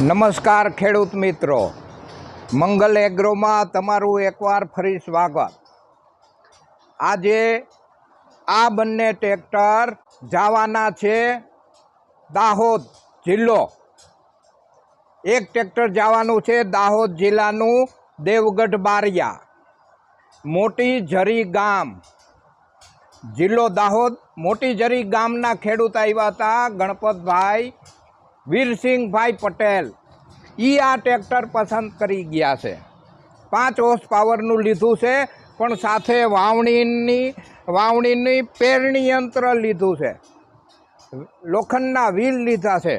નમસ્કાર ખેડૂત મિત્રો. મંગલ એગ્રોમાં તમારું એકવાર ફરી સ્વાગત. આજે આ બંને ટ્રેક્ટર જવાના છે દાહોદ જિલ્લો. એક ટ્રેક્ટર જવાનું છે દાહોદ જિલ્લાનું દેવગઢ બારિયા. મોટી ઝરી ગામ. જિલ્લો દાહોદ. મોટી ઝરી ગામના ખેડૂત આવ્યા હતા ગણપતભાઈ વીરસિંહભાઈ પટેલ એ આ ટ્રેક્ટર પસંદ કરી ગયા છે. પાંચ હોર્સ પાવરનું લીધું છે, પણ સાથે વાવણીની વાવણીની પેરણી યંત્ર લીધું છે. લોખંડના વ્હીલ લીધા છે.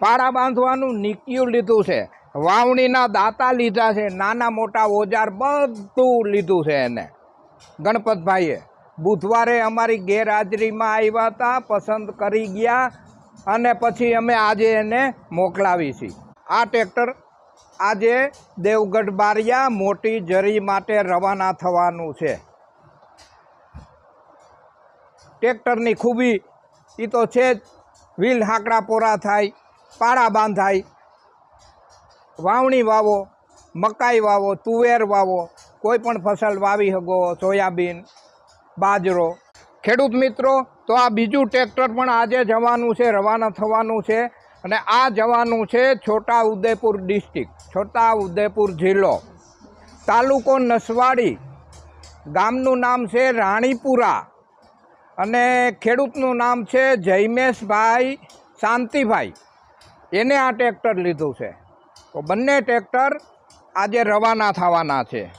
પાડા બાંધવાનું નીકિયું લીધું છે. વાવણીના દાંતા લીધા છે. નાના મોટા ઓજાર બધું લીધું છે એને. ગણપતભાઈએ બુધવારે અમારી ગેરહાજરીમાં આવ્યા હતા, પસંદ કરી ગયા અને પછી અમે આજે એને મોકલાવી છીએ આ ટ્રેક્ટર આજે દેવગઢ બારિયા મોટી જરી માટે રવાના થવાનું છે. ટ્રેક્ટરની ખૂબી એ તો છે જ. વ્હીલ હાકડા પોરા થાય, પાળા બાંધાય. વાવણી વાવો, મકાઈ વાવો, તુવેર વાવો, કોઈ પણ ફસલ વાવી શકો સોયાબીન, બાજરો ખેડૂત મિત્રો, તો આ બીજું ટ્રેક્ટર પણ આજે જવાનું છે, રવાના થવાનું છે. અને આ જવાનું છે છોટા ઉદેપુર ડિસ્ટ્રિક્ટ છોટા ઉદેપુર જિલ્લો. તાલુકો નસવાડી, ગામનું નામ છે રાણીપુરા. અને ખેડૂતનું નામ છે જયમેશભાઈ શાંતિભાઈ. એને આ ટ્રેક્ટર લીધું છે. તો બંને ટ્રેક્ટર આજે રવાના થવાના છે.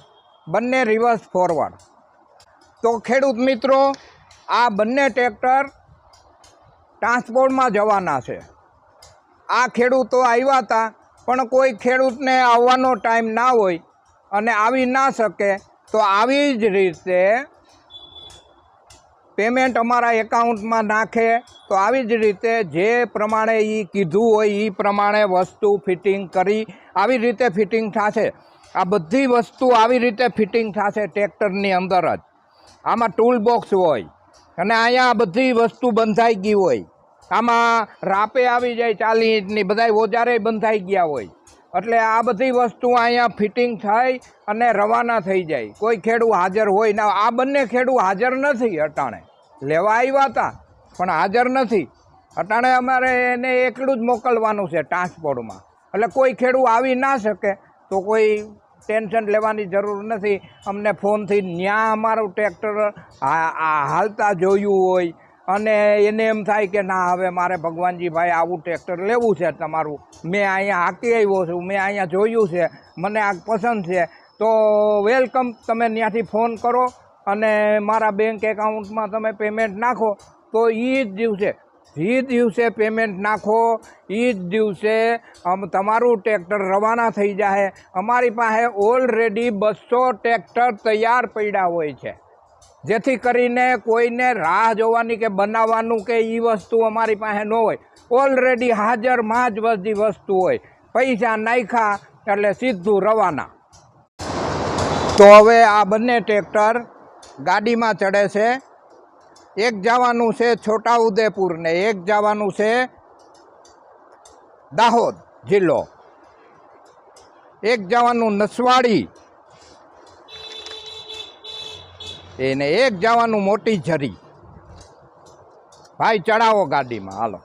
બંને રિવર્સ ફોરવર્ડ. તો ખેડૂત મિત્રો આ બંને ટ્રેક્ટર ટ્રાન્સપોર્ટમાં જવાના છે. આ ખેડૂતો આવ્યા હતા, પણ કોઈ ખેડૂતને આવવાનો ટાઈમ ના હોય અને આવી ના શકે, તો આવી જ રીતે પેમેન્ટ અમારા એકાઉન્ટમાં નાખે, તો આવી જ રીતે જે પ્રમાણે એ કીધું હોય એ પ્રમાણે વસ્તુ ફિટિંગ કરી, આવી રીતે ફિટિંગ થશે. આ બધી વસ્તુ આવી રીતે ફિટિંગ થશે ટ્રેક્ટરની અંદર જ. આમાં ટૂલ બોક્સ હોય અને અહીંયા બધી વસ્તુ બંધાઈ ગઈ હોય. આમાં રાપે આવી જાય ચાલી ઇંચની બધા ઓજારે બંધાઈ ગયા હોય. એટલે આ બધી વસ્તુ અહીંયા ફિટિંગ થાય અને રવાના થઈ જાય. કોઈ ખેડૂ હાજર હોય ના આ બંને ખેડૂ હાજર નથી અટાણે. લેવા આવ્યા હતા પણ હાજર નથી. અટાણે અમારે એને એકલું જ મોકલવાનું છે ટ્રાન્સપોર્ટમાં. એટલે કોઈ ખેડૂ આવી ના શકે તો કોઈ ટેન્શન લેવાની જરૂર નથી. અમને ફોનથી ન્યા અમારું ટ્રેક્ટર હાલતા જોયું હોય અને એને એમ થાય કે ના, હવે મારે ભગવાનજીભાઈ આવું ટ્રેક્ટર લેવું છે તમારું. મેં અહીંયા હાકી આવ્યો છું, મેં અહીંયા જોયું છે, મને આ પસંદ છે. તો વેલકમ, તમે ત્યાંથી ફોન કરો અને મારા બેંક એકાઉન્ટમાં તમે પેમેન્ટ નાખો, તો એ જ દિવસે એ દિવસે પેમેન્ટ નાખો એ જ દિવસે તમારું ટ્રેક્ટર રવાના થઈ જાય અમારી પાસે ઓલરેડી બસો ટ્રેક્ટર તૈયાર પડ્યા હોય છે. જેથી કરીને કોઈને રાહ જોવાની કે બનાવવાનું કે એ વસ્તુ અમારી પાસે ન હોય. ઓલરેડી હાજરમાં જ બધી વસ્તુ હોય. પૈસા નાખ્યા એટલે સીધું રવાના. તો હવે આ બંને ટ્રેક્ટર ગાડીમાં ચડે છે. એક જવાનું છે છોટા ઉદેપુર ને એક જવાનું છે દાહોદ જિલ્લો. એક જવાનું નસવાડી. એને એક જવાનું મોટી ઝરી. ભાઈ, ચડાવો ગાડીમાં, હાલો.